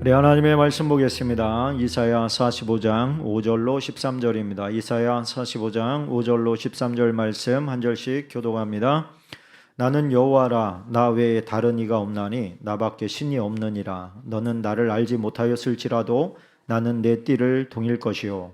우리 하나님의 말씀 보겠습니다. 이사야 45장 5절로 13절입니다. 이사야 45장 5절로 13절 말씀 한 절씩 교독합니다. 나는 여호와라 나 외에 다른 이가 없나니 나밖에 신이 없느니라 너는 나를 알지 못하였을지라도 나는 내 띠를 동일 것이요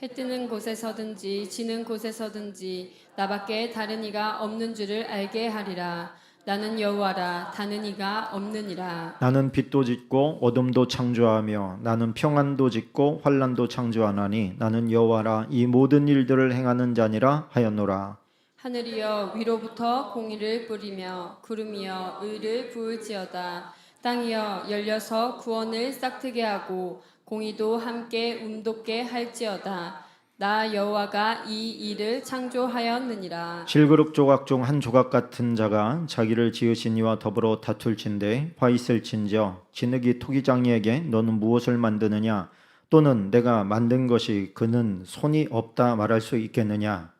해 뜨는 곳에서든지 지는 곳에서든지 나밖에 다른 이가 없는 줄을 알게 하리라. 나는 여호와라 다른 이가 없느니라. 나는 빛도 짓고 어둠도 창조하며 나는 평안도 짓고 환란도 창조하나니 나는 여호와라 이 모든 일들을 행하는 자니라 하였노라 하늘이여 위로부터 공의를 뿌리며 구름이여 의를 부을지어다. 땅이여 열려서 구원을 싹트게 하고 공의도 함께 움돋게 할지어다. 나 여호와가 이 일을 창조하였느니라. 실그룹 조각 중 한 조각 같은 자가 자기를 지으신 이와 더불어 다툴진대 화 있을진저 진흙이 토기장이에게 너는 무엇을 만드느냐 또는 내가 만든 것이 그는 손이 없다 말할 수 있겠느냐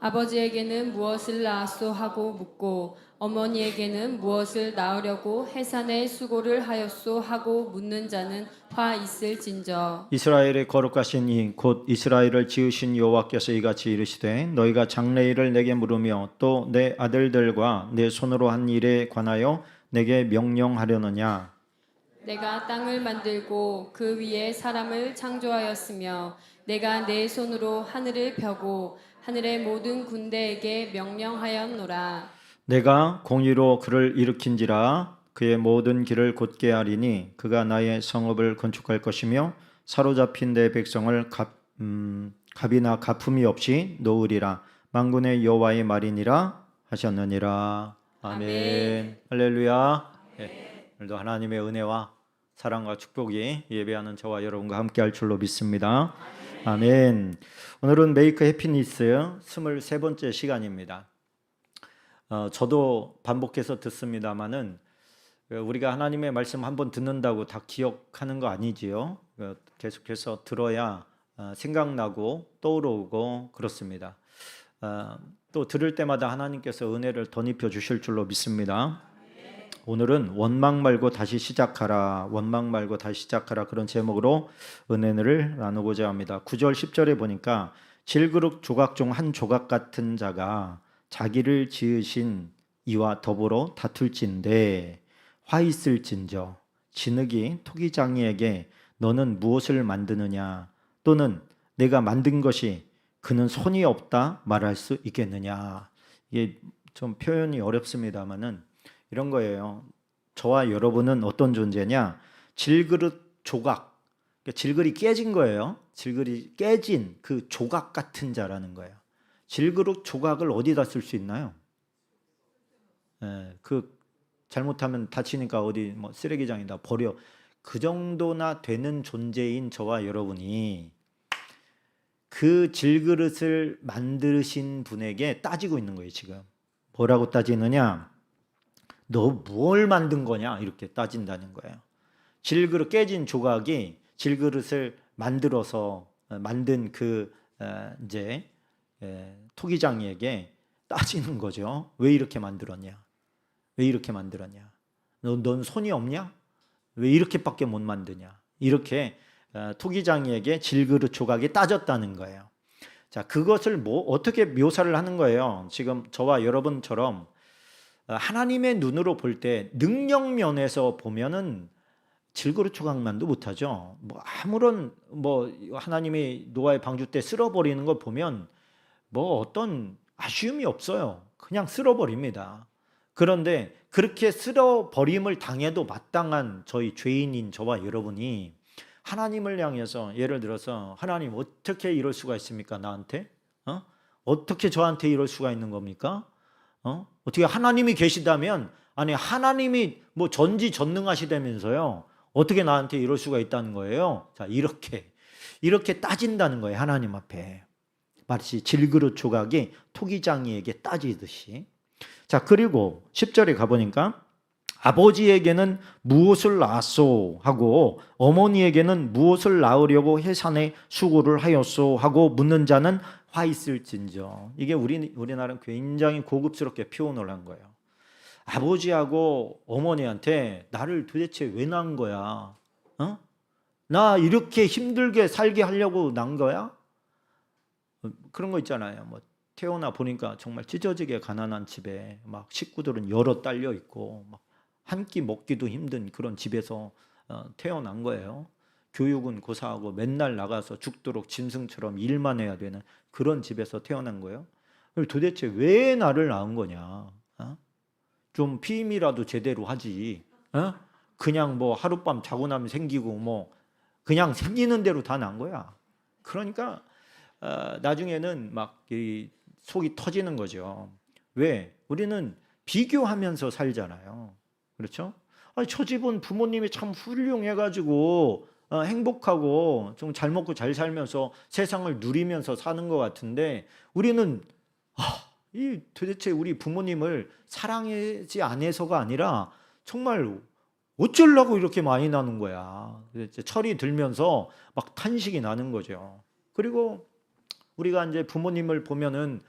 아버지에게는 무엇을 낳았소 하고 묻고 어머니에게는 무엇을 낳으려고 해산의 수고를 하였소 하고 묻는 자는 화 있을진저. 이스라엘의 거룩하신 이 곧 이스라엘을 지으신 여호와께서 이같이 이르시되 너희가 장래일을 내게 물으며 또 내 아들들과 내 손으로 한 일에 관하여 내게 명령하려느냐? 내가 땅을 만들고 그 위에 사람을 창조하였으며 내가 내 손으로 하늘을 펴고 하늘의 모든 군대에게 명령하였노라 내가 공의로 그를 일으킨지라 그의 모든 길을 곧게 하리니 그가 나의 성읍을 건축할 것이며 사로잡힌 내 백성을 값, 음, 값이나 가품이 없이 놓으리라. 만군의 여호와의 말이니라 하셨느니라. 아멘, 아멘. 할렐루야. 예, 오늘도 하나님의 은혜와 사랑과 축복이 예배하는 저와 여러분과 함께 할 줄로 믿습니다. 아멘. 오늘은 메이크 해피니스 23번째 시간입니다 어, 저도 반복해서 듣습니다마는 우리가 하나님의 말씀 한번 듣는다고 다 기억하는 거 아니지요. 어, 계속해서 들어야 어, 생각나고 떠오르고 그렇습니다. 어, 또 들을 때마다 하나님께서 은혜를 덧입혀 주실 줄로 믿습니다. 오늘은 원망 말고 다시 시작하라. 원망 말고 다시 시작하라. 그런 제목으로 은혜를 나누고자 합니다. 9절 10절에 보니까 질그릇 조각 중 한 조각 같은 자가 자기를 지으신 이와 더불어 다툴진대 화 있을진저 진흙이 토기장이에게 너는 무엇을 만드느냐 또는 내가 만든 것이 그는 손이 없다 말할 수 있겠느냐 이게 좀 표현이 어렵습니다만은 이런 거예요. 저와 여러분은 어떤 존재냐? 질그릇 조각. 그러니까 질그릇이 깨진 거예요. 질그릇이 깨진 그 조각 같은 자라는 거예요. 질그릇 조각을 어디다 쓸 수 있나요? 예, 그 잘못하면 다치니까 어디 뭐 쓰레기장에다 버려. 그 정도나 되는 존재인 저와 여러분이 그 질그릇을 만드신 분에게 따지고 있는 거예요, 지금. 뭐라고 따지느냐? 너 뭘 만든 거냐? 이렇게 따진다는 거예요. 질그릇 깨진 조각이 질그릇을 만들어서 어, 만든 그 어, 이제 에, 토기장이에게 따지는 거죠. 왜 이렇게 만들었냐? 왜 이렇게 만들었냐? 너, 넌 손이 없냐? 왜 이렇게밖에 못 만드냐? 이렇게 어, 토기장이에게 질그릇 조각이 따졌다는 거예요. 자, 그것을 뭐 어떻게 묘사를 하는 거예요? 지금 저와 여러분처럼 어, 하나님의 눈으로 볼 때 능력 면에서 보면은 질그릇 조각만도 못하죠. 뭐 아무런 뭐 하나님이 노아의 방주 때 쓸어버리는 걸 보면 뭐 어떤 아쉬움이 없어요. 그냥 쓸어버립니다. 그런데 그렇게 쓸어버림을 당해도 마땅한 저희 죄인인 저와 여러분이 하나님을 향해서 예를 들어서 하나님 어떻게 이럴 수가 있습니까 나한테? 어? 어떻게 저한테 이럴 수가 있는 겁니까? 어? 어떻게 하나님이 계시다면 아니 하나님이 뭐 전지 전능하시다면서요 어떻게 나한테 이럴 수가 있다는 거예요? 자 이렇게 이렇게 따진다는 거예요 하나님 앞에 마치 질그릇 조각이 토기장이에게 따지듯이 자 그리고 10절에 가보니까 아버지에게는 무엇을 낳았소 하고 어머니에게는 무엇을 낳으려고 해산에 수고를 하였소 하고 묻는 자는 화 있을진저 이게 우리 우리나라는 굉장히 고급스럽게 표현을 한 거예요. 아버지하고 어머니한테 나를 도대체 왜 낳은 거야? 어? 나 이렇게 힘들게 살게 하려고 난 거야? 어, 그런 거 있잖아요. 뭐 태어나 보니까 정말 찢어지게 가난한 집에 막 식구들은 여러 딸려 있고 막한끼 먹기도 힘든 그런 집에서 어, 태어난 거예요. 교육은 고사하고 맨날 나가서 죽도록 짐승처럼 일만 해야 되는 그런 집에서 태어난 거예요. 도대체 왜 나를 낳은 거냐? 어? 좀 피임이라도 제대로 하지. 어? 그냥 뭐 하룻밤 자고 나면 생기고 뭐 그냥 생기는 대로 다 난 거야. 그러니까 어, 나중에는 막이 속이 터지는 거죠. 왜? 우리는 비교하면서 살잖아요. 그렇죠? 아니, 저 집은 부모님이 참 훌륭해가지고 어, 행복하고 좀 잘 먹고 잘 살면서 세상을 누리면서 사는 것 같은데 우리는 아, 이 도대체 우리 부모님을 사랑하지 않아서가 아니라 정말 어쩌려고 이렇게 많이 나는 거야. 철이 들면서 막 탄식이 나는 거죠. 그리고 우리가 이제 부모님을 보면은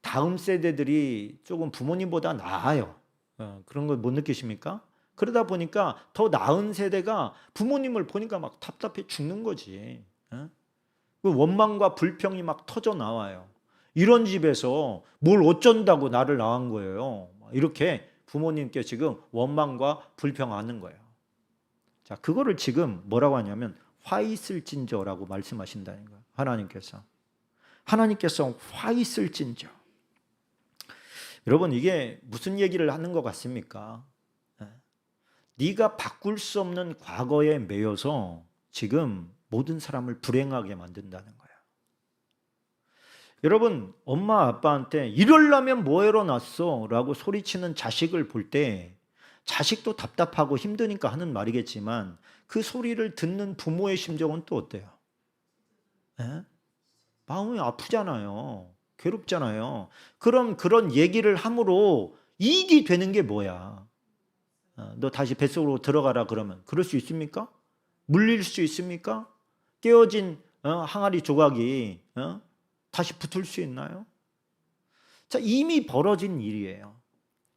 다음 세대들이 조금 부모님보다 나아요. 어, 그런 걸 못 느끼십니까? 그러다 보니까 더 나은 세대가 부모님을 보니까 막 답답해 죽는 거지. 어? 그 원망과 불평이 막 터져 나와요. 이런 집에서 뭘 어쩐다고 나를 낳은 거예요. 이렇게 부모님께 지금 원망과 불평하는 거예요. 자, 그거를 지금 뭐라고 하냐면 화 있을진저라고 말씀하신다는 거예요. 하나님께서. 하나님께서 화 있을진저. 여러분 이게 무슨 얘기를 하는 것 같습니까? 예. 네가 바꿀 수 없는 과거에 매여서 지금 모든 사람을 불행하게 만든다는 거야. 여러분 엄마 아빠한테 이럴라면 뭐해로 났어 라고 소리치는 자식을 볼 때 자식도 답답하고 힘드니까 하는 말이겠지만 그 소리를 듣는 부모의 심정은 또 어때요? 예? 마음이 아프잖아요. 괴롭잖아요. 그럼 그런 얘기를 함으로 이익이 되는 게 뭐야? 어, 너 다시 뱃속으로 들어가라 그러면 그럴 수 있습니까? 물릴 수 있습니까? 깨어진 어, 항아리 조각이 어? 다시 붙을 수 있나요? 자, 이미 벌어진 일이에요.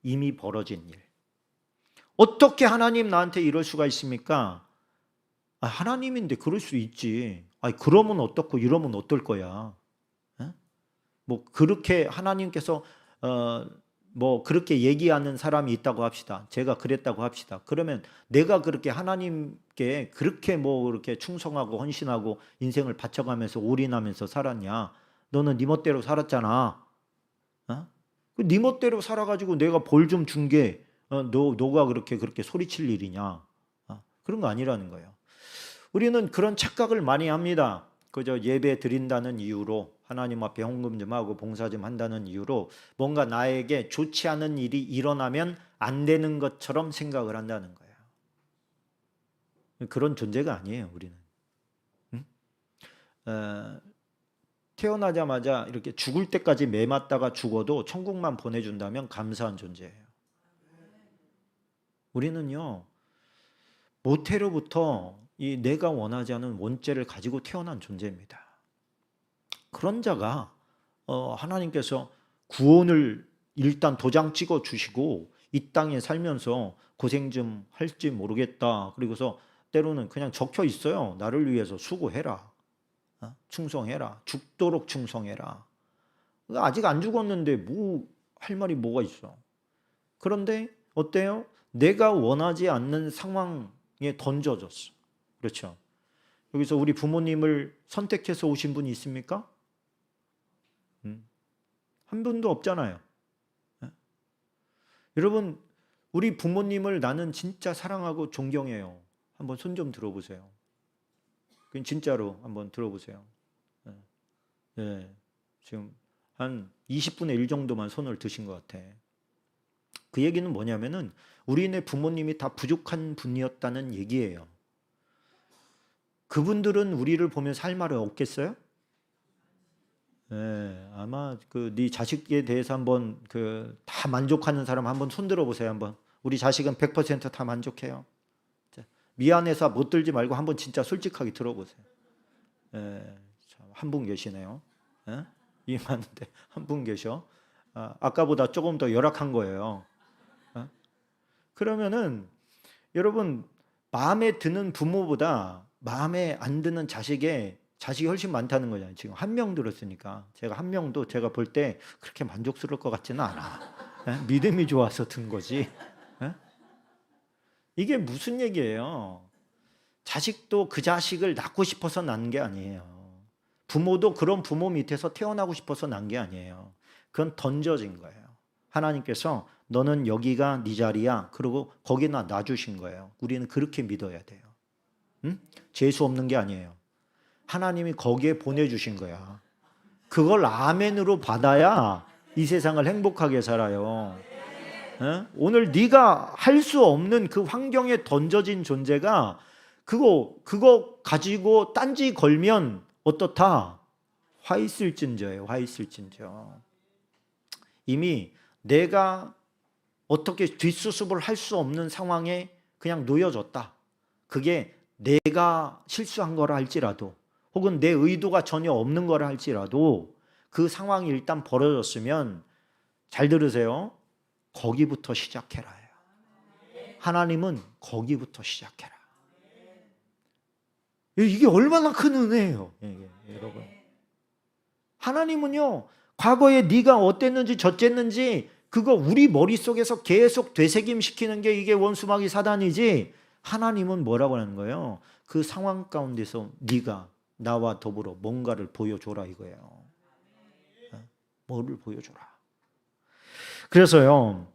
이미 벌어진 일. 어떻게 하나님 나한테 이럴 수가 있습니까? 아, 하나님인데 그럴 수 있지. 아니, 그러면 어떻고 이러면 어떨 거야. 에? 뭐 그렇게 하나님께서 어, 뭐 그렇게 얘기하는 사람이 있다고 합시다. 제가 그랬다고 합시다. 그러면 내가 그렇게 하나님께 그렇게 뭐 그렇게 충성하고 헌신하고 인생을 바쳐가면서 올인하면서 살았냐? 너는 네 멋대로 살았잖아. 어? 그네 멋대로 살아가지고 내가 벌 좀 준게 어, 너 너가 그렇게 그렇게 소리칠 일이냐? 어? 그런 거 아니라는 거예요. 우리는 그런 착각을 많이 합니다. 그저 예배 드린다는 이유로 하나님 앞에 헌금 좀 하고 봉사 좀 한다는 이유로 뭔가 나에게 좋지 않은 일이 일어나면 안 되는 것처럼 생각을 한다는 거예요. 그런 존재가 아니에요, 우리는. 응? 어, 태어나자마자 이렇게 죽을 때까지 매맞다가 죽어도 천국만 보내준다면 감사한 존재예요. 우리는요 모태로부터 이 내가 원하지 않은 원죄를 가지고 태어난 존재입니다. 그런 자가 어, 하나님께서 구원을 일단 도장 찍어 주시고 이 땅에 살면서 고생 좀 할지 모르겠다. 그리고서 때로는 그냥 적혀 있어요. 나를 위해서 수고해라. 어? 충성해라. 죽도록 충성해라. 아직 안 죽었는데 뭐 할 말이 뭐가 있어? 그런데 어때요? 내가 원하지 않는 상황에 던져졌어. 그렇죠? 여기서 우리 부모님을 선택해서 오신 분이 있습니까? 음, 한 분도 없잖아요. 예? 여러분, 우리 부모님을 나는 진짜 사랑하고 존경해요. 한번 손 좀 들어보세요. 그건 진짜로 한번 들어보세요. 예. 예, 지금 한 20분의 1 정도만 손을 드신 것 같아. 그 얘기는 뭐냐면은 우리네 부모님이 다 부족한 분이었다는 얘기예요. 그분들은 우리를 보면서 할 말이 없겠어요? 예, 아마 그 네 자식에 대해서 한번 그 다 만족하는 사람 한번 손 들어 보세요 한번. 우리 자식은 100%다 만족해요. 자, 미안해서 못 들지 말고 한번 진짜 솔직하게 들어보세요. 예, 한분 계시네요. 예? 이 많은데 한 분 계셔. 아, 아까보다 조금 더 열악한 거예요. 어? 그러면은 여러분 마음에 드는 부모보다 마음에 안 드는 자식의 자식이 훨씬 많다는 거잖아요. 지금 한 명 들었으니까 제가 한 명도 제가 볼 때 그렇게 만족스러울 것 같지는 않아. 예? 믿음이 좋아서 든 거지. 예? 이게 무슨 얘기예요? 자식도 그 자식을 낳고 싶어서 낳은 게 아니에요. 부모도 그런 부모 밑에서 태어나고 싶어서 낳은 게 아니에요. 그건 던져진 거예요. 하나님께서 너는 여기가 네 자리야. 그리고 거기나 놔주신 거예요. 우리는 그렇게 믿어야 돼요. 응? 재수 없는 게 아니에요. 하나님이 거기에 보내주신 거야. 그걸 아멘으로 받아야 이 세상을 행복하게 살아요. 예? 오늘 네가 할 수 없는 그 환경에 던져진 존재가 그거 그거 가지고 딴지 걸면 어떻다? 화 있을진저예요. 화 있을진저. 이미 내가 어떻게 뒷수습을 할 수 없는 상황에 그냥 놓여졌다. 그게 내가 실수한 거라 할지라도 혹은 내 의도가 전혀 없는 거라 할지라도 그 상황이 일단 벌어졌으면 잘 들으세요. 거기부터 시작해라. 하나님은 거기부터 시작해라. 이게 얼마나 큰 은혜예요, 이게, 여러분. 하나님은요, 과거에 네가 어땠는지 저쨌는지 그거 우리 머릿속에서 계속 되새김 시키는 게 이게 원수마귀 사단이지 하나님은 뭐라고 하는 거예요? 그 상황 가운데서 네가 나와 더불어 뭔가를 보여줘라 이거예요. 어? 뭐를 보여줘라. 그래서요,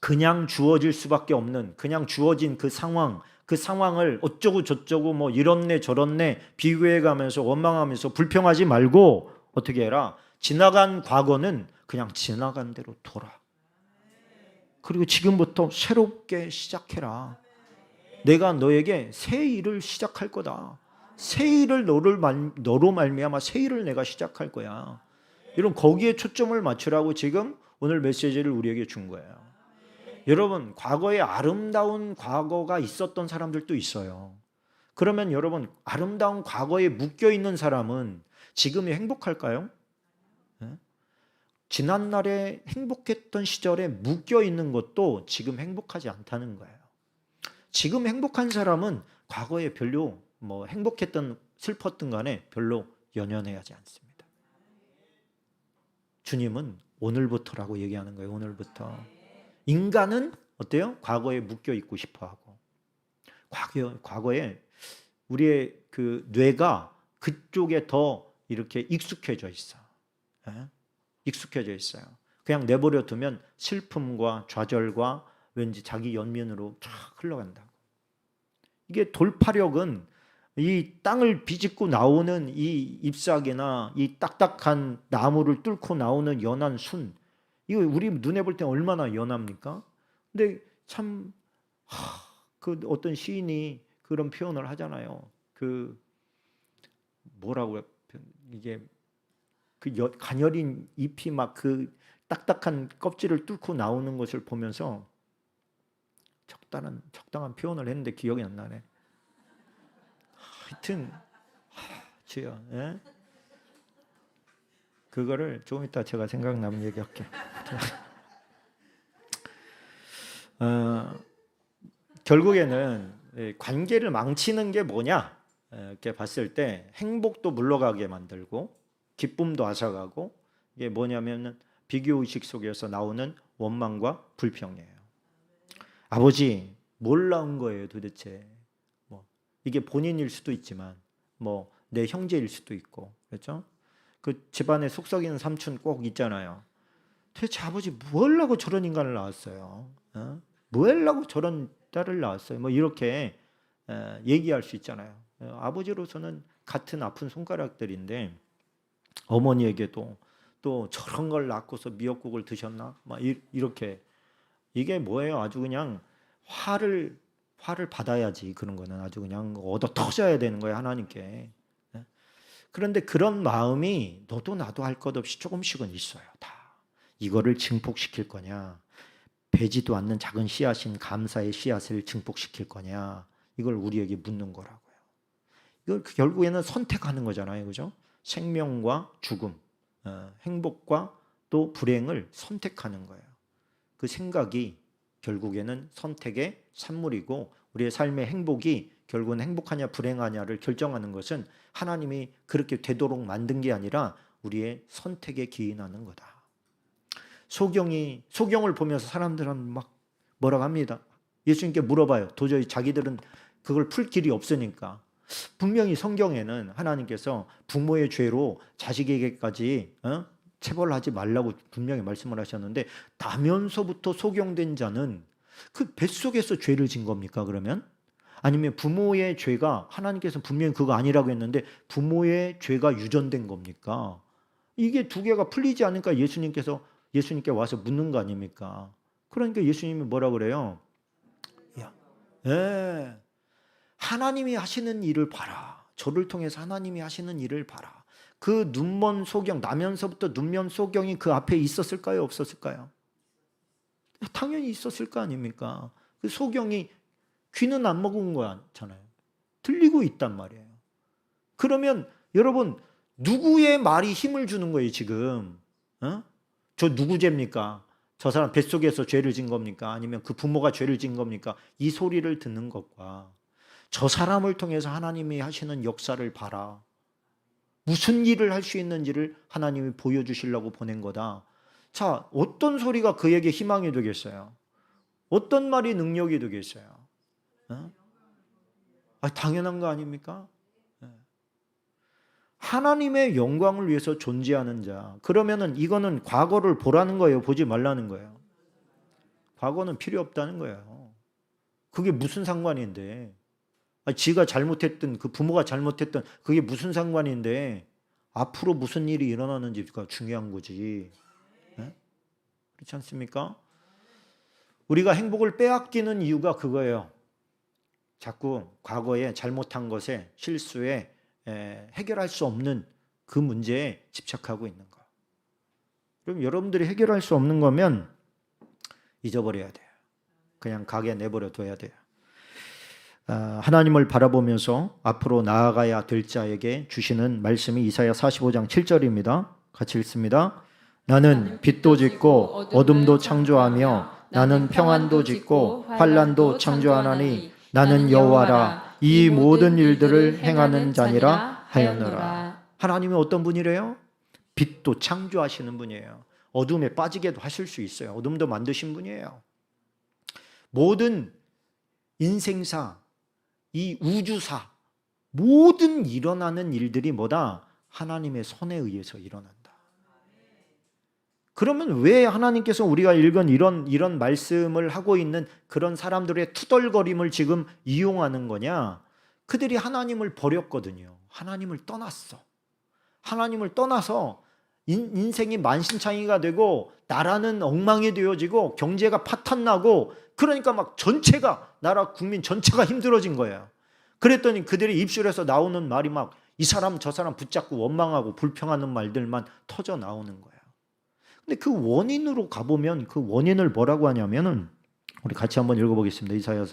그냥 주어질 수밖에 없는 그냥 주어진 그 상황, 그 상황을 어쩌고 저쩌고 뭐 이렇네 저렇네 비교해 가면서 원망하면서 불평하지 말고 어떻게 해라. 지나간 과거는 그냥 지나간 대로 둬라. 그리고 지금부터 새롭게 시작해라. 내가 너에게 새 일을 시작할 거다. 새 일을 너를 말, 너로 말미암아 새 일을 내가 시작할 거야. 이런 거기에 초점을 맞추라고 지금 오늘 메시지를 우리에게 준 거예요. 여러분, 과거에 아름다운 과거가 있었던 사람들도 있어요. 그러면 여러분, 아름다운 과거에 묶여 있는 사람은 지금이 행복할까요? 예? 지난날에 행복했던 시절에 묶여 있는 것도 지금 행복하지 않다는 거예요. 지금 행복한 사람은 과거에 별로 뭐 행복했던 슬펐던 간에 별로 연연해하지 않습니다. 주님은 오늘부터라고 얘기하는 거예요. 오늘부터. 인간은 어때요? 과거에 묶여 있고 싶어 하고. 과거 과거에 우리의 그 뇌가 그쪽에 더 이렇게 익숙해져 있어. 예? 익숙해져 있어요. 그냥 내버려 두면 슬픔과 좌절과 왠지 자기 연민으로 쫙 흘러간다고. 이게 돌파력은 이 땅을 비집고 나오는 이 잎사귀나 이 딱딱한 나무를 뚫고 나오는 연한 순 이거 우리 눈에 볼 때 얼마나 연합니까? 근데 참 그 어떤 시인이 그런 표현을 하잖아요. 그 뭐라고 이게 그 여, 가녀린 잎이 막 그 딱딱한 껍질을 뚫고 나오는 것을 보면서 적당한 적당한 표현을 했는데 기억이 안 나네. 하여튼 하, 주여, 예? 그거를 조금 이따 제가 생각나면 얘기할게. 어, 결국에는 관계를 망치는 게 뭐냐 이렇게 봤을 때 행복도 물러가게 만들고 기쁨도 앗아가고 이게 뭐냐면은 비교 의식 속에서 나오는 원망과 불평이에요. 아버지 뭘 낳은 거예요 도대체? 뭐 이게 본인일 수도 있지만 뭐 내 형제일 수도 있고 그렇죠? 그 집안에 속 썩이는 삼촌 꼭 있잖아요. 도대체 아버지 뭘 하고 저런 인간을 낳았어요? 어? 뭘 하고 저런 딸을 낳았어요? 뭐 이렇게 에, 얘기할 수 있잖아요. 어, 아버지로서는 같은 아픈 손가락들인데 어머니에게도 또 저런 걸 낳고서 미역국을 드셨나? 막 이, 이렇게 이게 뭐예요? 아주 그냥 화를 화를 받아야지 그런 거는 아주 그냥 얻어 터져야 되는 거예요 하나님께. 예? 그런데 그런 마음이 너도 나도 할 것 없이 조금씩은 있어요 다. 이거를 증폭시킬 거냐? 배지도 않는 작은 씨앗인 감사의 씨앗을 증폭시킬 거냐? 이걸 우리에게 묻는 거라고요. 이걸 결국에는 선택하는 거잖아요, 그죠? 생명과 죽음, 어, 행복과 또 불행을 선택하는 거예요. 그 생각이 결국에는 선택의 산물이고 우리의 삶의 행복이 결국은 행복하냐 불행하냐를 결정하는 것은 하나님이 그렇게 되도록 만든 게 아니라 우리의 선택에 기인하는 거다. 소경이 소경을 보면서 사람들은 막 뭐라고 합니다. 예수님께 물어봐요. 도저히 자기들은 그걸 풀 길이 없으니까. 분명히 성경에는 하나님께서 부모의 죄로 자식에게까지 어? 체벌하지 말라고 분명히 말씀을 하셨는데 나면서부터 소경된 자는 그 뱃속에서 죄를 진 겁니까 그러면? 아니면 부모의 죄가 하나님께서 분명히 그거 아니라고 했는데 부모의 죄가 유전된 겁니까? 이게 두 개가 풀리지 않으니까 예수님께서 예수님께 와서 묻는 거 아닙니까? 그러니까 예수님이 뭐라 그래요? 야, 예, 하나님이 하시는 일을 봐라. 저를 통해서 하나님이 하시는 일을 봐라. 그 눈먼 소경 나면서부터 눈먼 소경이 그 앞에 있었을까요? 없었을까요? 당연히 있었을 거 아닙니까? 그 소경이 귀는 안 먹은 거잖아요. 들리고 있단 말이에요. 그러면 여러분 누구의 말이 힘을 주는 거예요 지금? 어? 저 누구 죄입니까? 저 사람 뱃속에서 죄를 진 겁니까? 아니면 그 부모가 죄를 진 겁니까? 이 소리를 듣는 것과 저 사람을 통해서 하나님이 하시는 역사를 봐라. 무슨 일을 할 수 있는지를 하나님이 보여주시려고 보낸 거다. 자, 어떤 소리가 그에게 희망이 되겠어요? 어떤 말이 능력이 되겠어요? 어? 아, 당연한 거 아닙니까? 예. 하나님의 영광을 위해서 존재하는 자. 그러면은 이거는 과거를 보라는 거예요. 보지 말라는 거예요. 과거는 필요 없다는 거예요. 그게 무슨 상관인데? 아, 지가 잘못했던 그 부모가 잘못했던 그게 무슨 상관인데 앞으로 무슨 일이 일어나는지가 중요한 거지. 예? 그렇지 않습니까? 우리가 행복을 빼앗기는 이유가 그거예요. 자꾸 과거에 잘못한 것에 실수에 에, 해결할 수 없는 그 문제에 집착하고 있는 거. 그럼 여러분들이 해결할 수 없는 거면 잊어버려야 돼요. 그냥 가게 내버려 둬야 돼요. 아, 하나님을 바라보면서 앞으로 나아가야 될 자에게 주시는 말씀이 이사야 45장 7절입니다. 같이 읽습니다. 나는 빛도 짓고 어둠도 창조하며 나는 평안도 짓고 환란도 창조하나니 나는 여호와라 이 모든 일들을 행하는 자니라 하였노라. 하나님이 어떤 분이래요? 빛도 창조하시는 분이에요. 어둠에 빠지게도 하실 수 있어요. 어둠도 만드신 분이에요. 모든 인생사, 이 우주사, 모든 일어나는 일들이 뭐다? 하나님의 손에 의해서 일어난다. 그러면 왜 하나님께서 우리가 읽은 이런 이런 말씀을 하고 있는 그런 사람들의 투덜거림을 지금 이용하는 거냐? 그들이 하나님을 버렸거든요. 하나님을 떠났어. 하나님을 떠나서 인, 인생이 만신창이가 되고 나라는 엉망이 되어지고 경제가 파탄나고 그러니까 막 전체가 나라 국민 전체가 힘들어진 거예요. 그랬더니 그들이 입술에서 나오는 말이 막 이 사람 저 사람 붙잡고 원망하고 불평하는 말들만 터져 나오는 거예요. 근데 그 원인으로 가보면 그 원인을 뭐라고 하냐면은 우리 같이 한번 읽어보겠습니다. 이사야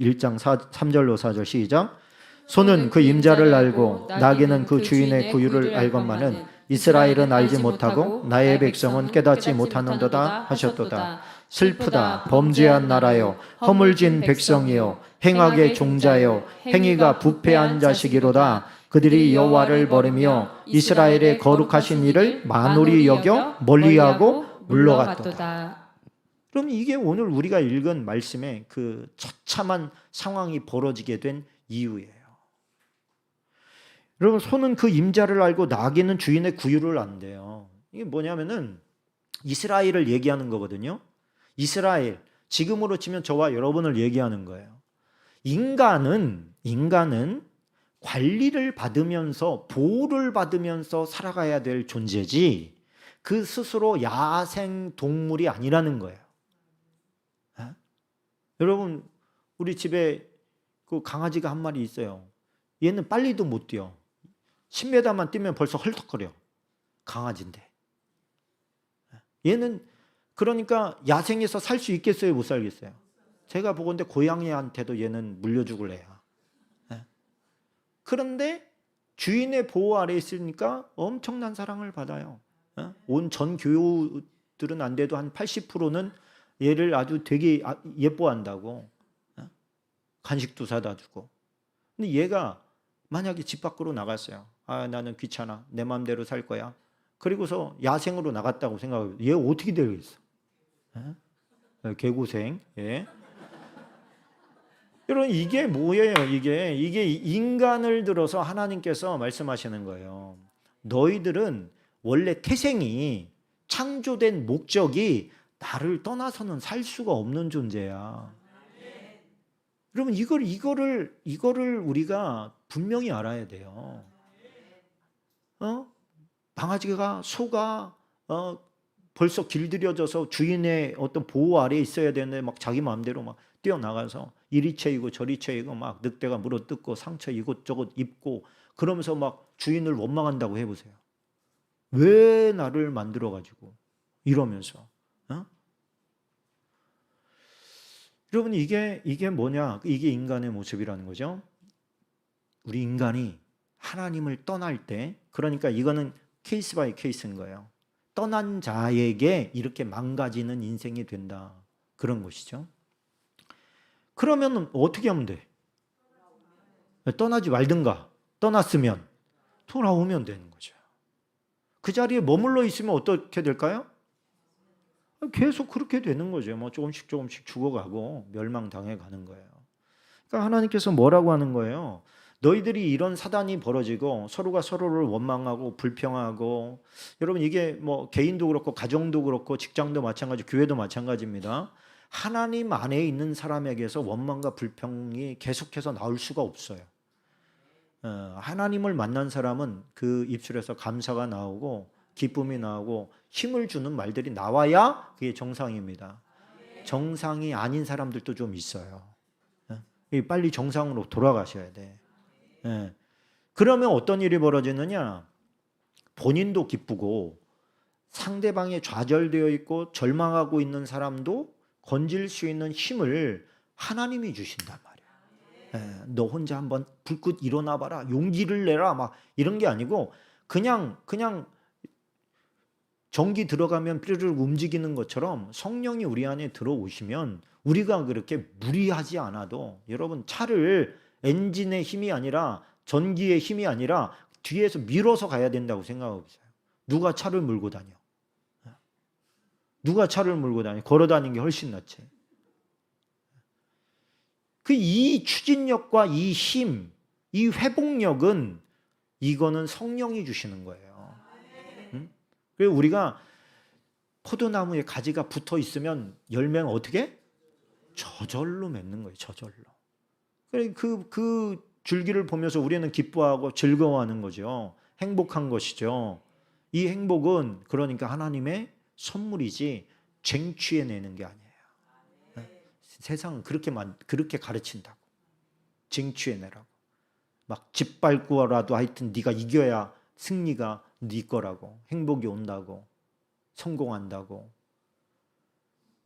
1장 4, 3절로 4절 시작. 소는 그 임자를 알고 나귀는 그 주인의 구유를 알건만은 이스라엘은 알지 못하고 나의 백성은 깨닫지 못하는도다 하셨도다. 슬프다 범죄한 나라여 허물진 백성이여 행악의 종자여 행위가 부패한 자식이로다. 그들이 여호와를 버리며 이스라엘의 거룩하신 일을 만홀히 여겨 멀리하고 물러갔도다. 그럼 이게 오늘 우리가 읽은 말씀의 그 처참한 상황이 벌어지게 된 이유예요. 여러분 소는 그 임자를 알고 나귀는 주인의 구유를 안돼요. 이게 뭐냐면은 이스라엘을 얘기하는 거거든요. 이스라엘 지금으로 치면 저와 여러분을 얘기하는 거예요. 인간은 인간은 관리를 받으면서 보호를 받으면서 살아가야 될 존재지 그 스스로 야생 동물이 아니라는 거예요. 에? 여러분 우리 집에 그 강아지가 한 마리 있어요. 얘는 빨리도 못 뛰어. 10m만 뛰면 벌써 헐떡거려. 강아지인데. 얘는 그러니까 야생에서 살 수 있겠어요, 못 살겠어요? 제가 보건데 고양이한테도 얘는 물려 죽을 애야. 그런데 주인의 보호 아래 있으니까 엄청난 사랑을 받아요. 온 전 교우들은 안 돼도 한 80%는 얘를 아주 되게 예뻐한다고. 간식도 사다 주고. 근데 얘가 만약에 집 밖으로 나갔어요. 아 나는 귀찮아. 내 마음대로 살 거야. 그리고서 야생으로 나갔다고 생각해요. 얘 어떻게 되겠어? 예? 개고생. 예. 여러분 이게 뭐예요? 이게 이게 인간을 들어서 하나님께서 말씀하시는 거예요. 너희들은 원래 태생이 창조된 목적이 나를 떠나서는 살 수가 없는 존재야. 여러분 이걸 이거를 이거를 우리가 분명히 알아야 돼요. 어? 강아지가 소가 어 벌써 길들여져서 주인의 어떤 보호 아래에 있어야 되는데 막 자기 마음대로 막 뛰어나가서 이리 채이고 저리 채이고 막 늑대가 물어뜯고 상처 이곳저곳 입고 그러면서 막 주인을 원망한다고 해보세요. 왜 나를 만들어 가지고 이러면서 어? 여러분 이게 이게 뭐냐? 이게 인간의 모습이라는 거죠. 우리 인간이 하나님을 떠날 때 그러니까 이거는 케이스 바이 케이스인 거예요. 떠난 자에게 이렇게 망가지는 인생이 된다. 그런 것이죠. 그러면 어떻게 하면 돼? 떠나지 말든가. 떠났으면 돌아오면 되는 거죠. 그 자리에 머물러 있으면 어떻게 될까요? 계속 그렇게 되는 거죠. 뭐 조금씩 조금씩 죽어가고 멸망당해 가는 거예요. 그러니까 하나님께서 뭐라고 하는 거예요? 너희들이 이런 사단이 벌어지고 서로가 서로를 원망하고 불평하고 여러분 이게 뭐 개인도 그렇고 가정도 그렇고 직장도 마찬가지 교회도 마찬가지입니다. 하나님 안에 있는 사람에게서 원망과 불평이 계속해서 나올 수가 없어요. 어, 하나님을 만난 사람은 그 입술에서 감사가 나오고 기쁨이 나오고 힘을 주는 말들이 나와야 그게 정상입니다. 정상이 아닌 사람들도 좀 있어요. 어? 빨리 정상으로 돌아가셔야 돼. 예. 그러면 어떤 일이 벌어지느냐? 본인도 기쁘고 상대방이 좌절되어 있고 절망하고 있는 사람도 건질 수 있는 힘을 하나님이 주신단 말이야. 예, 너 혼자 한번 불꽃 일어나 봐라. 용기를 내라. 막 이런 게 아니고 그냥 그냥 전기 들어가면 삐르르 움직이는 것처럼 성령이 우리 안에 들어오시면 우리가 그렇게 무리하지 않아도 여러분 차를 엔진의 힘이 아니라 전기의 힘이 아니라 뒤에서 밀어서 가야 된다고 생각하고 있어요. 누가 차를 몰고 다녀? 누가 차를 몰고 다녀? 걸어 다니는 게 훨씬 낫지. 그 이 추진력과 이 힘, 이 회복력은 이거는 성령이 주시는 거예요. 응? 그리고 우리가 포도나무에 가지가 붙어 있으면 열매는 어떻게? 저절로 맺는 거예요. 저절로. 그, 그 줄기를 보면서 우리는 기뻐하고 즐거워하는 거죠. 행복한 것이죠. 이 행복은 그러니까 하나님의 선물이지 쟁취해내는 게 아니에요. 세상은 그렇게 만, 그렇게 가르친다고. 쟁취해내라고. 막 짓밟고라도 하여튼 네가 이겨야 승리가 네 거라고. 행복이 온다고. 성공한다고.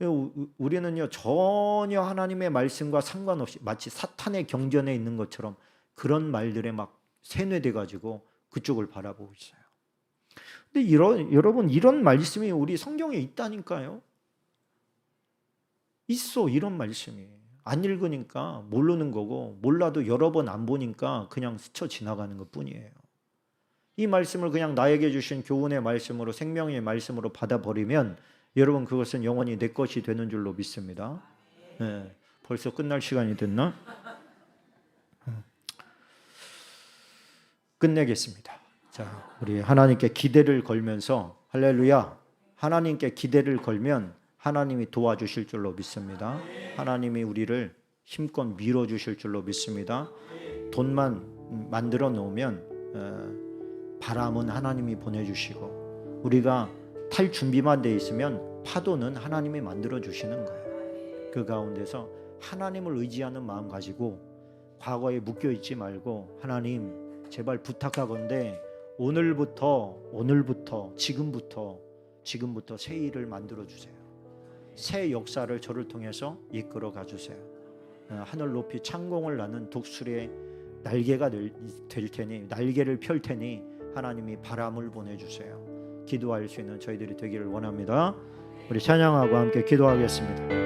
우리는요 전혀 하나님의 말씀과 상관없이 마치 사탄의 경전에 있는 것처럼 그런 말들에 막 세뇌돼 가지고 그쪽을 바라보고 있어요. 근데 이런 여러분 이런 말씀이 우리 성경에 있다니까요. 있어 이런 말씀이 안 읽으니까 모르는 거고 몰라도 여러 번 안 보니까 그냥 스쳐 지나가는 것 뿐이에요. 이 말씀을 그냥 나에게 주신 교훈의 말씀으로 생명의 말씀으로 받아버리면 여러분 그것은 영원히 내 것이 되는 줄로 믿습니다. 네, 벌써 끝날 시간이 됐나? 끝내겠습니다. 자, 우리 하나님께 기대를 걸면서 할렐루야. 하나님께 기대를 걸면 하나님이 도와주실 줄로 믿습니다. 하나님이 우리를 힘껏 밀어 주실 줄로 믿습니다. 돈만 만들어 놓으면 어, 바람은 하나님이 보내주시고 우리가 탈 준비만 돼 있으면 파도는 하나님이 만들어 주시는 거예요. 그 가운데서 하나님을 의지하는 마음 가지고 과거에 묶여 있지 말고 하나님 제발 부탁하건대 오늘부터 오늘부터 지금부터 지금부터 새 일을 만들어 주세요. 새 역사를 저를 통해서 이끌어 가 주세요. 어, 하늘 높이 창공을 나는 독수리의 날개가 될 테니 날개를 펼 테니 하나님이 바람을 보내 주세요. 기도할 수 있는 저희들이 되기를 원합니다. 우리 찬양하고 함께 기도하겠습니다.